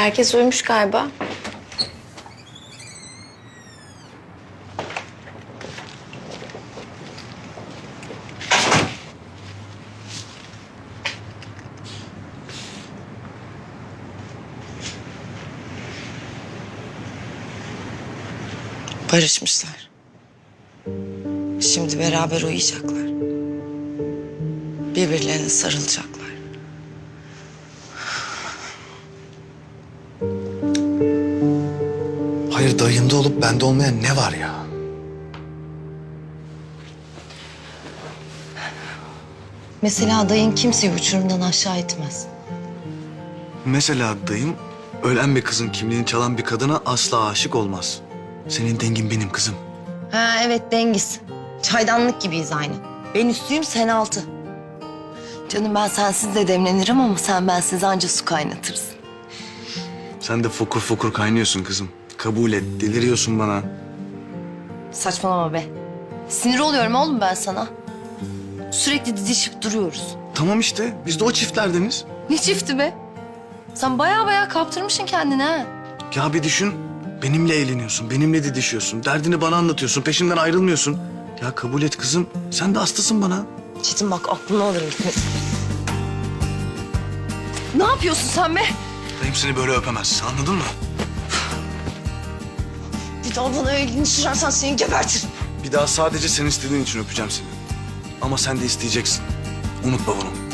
Herkes uyumuş galiba. Barışmışlar. Şimdi beraber uyuyacaklar. Birbirlerine sarılacaklar. Hayır dayında olup bende olmayan ne var ya? Mesela dayın kimseyi uçurumdan aşağı etmez. Mesela dayım ölen bir kızın kimliğini çalan bir kadına asla aşık olmaz. Senin dengin benim kızım. Ha evet Dengiz. Çaydanlık gibiyiz aynı. Ben üstüyüm sen altı. Canım ben sensiz de demlenirim ama sen bensiz anca su kaynatırsın. Sen de fokur fokur kaynıyorsun kızım. Kabul et, deliriyorsun bana. Saçmalama be. Sinir oluyorum oğlum ben sana. Sürekli didişip duruyoruz. Tamam işte, biz de o çiftlerdeniz. Ne çifti be? Sen baya baya kaptırmışsın kendini ha. Ya bir düşün, benimle eğleniyorsun, benimle didişiyorsun. Derdini bana anlatıyorsun, peşimden ayrılmıyorsun. Ya kabul et kızım, sen de hastasın bana. Çetin bak aklını alırım. ne yapıyorsun sen be? Dayım seni böyle öpemez, anladın mı? Bir daha bana elini sürersen seni gebertirim. Bir daha sadece sen istediğin için öpeceğim seni. Ama sen de isteyeceksin. Unutma bunu.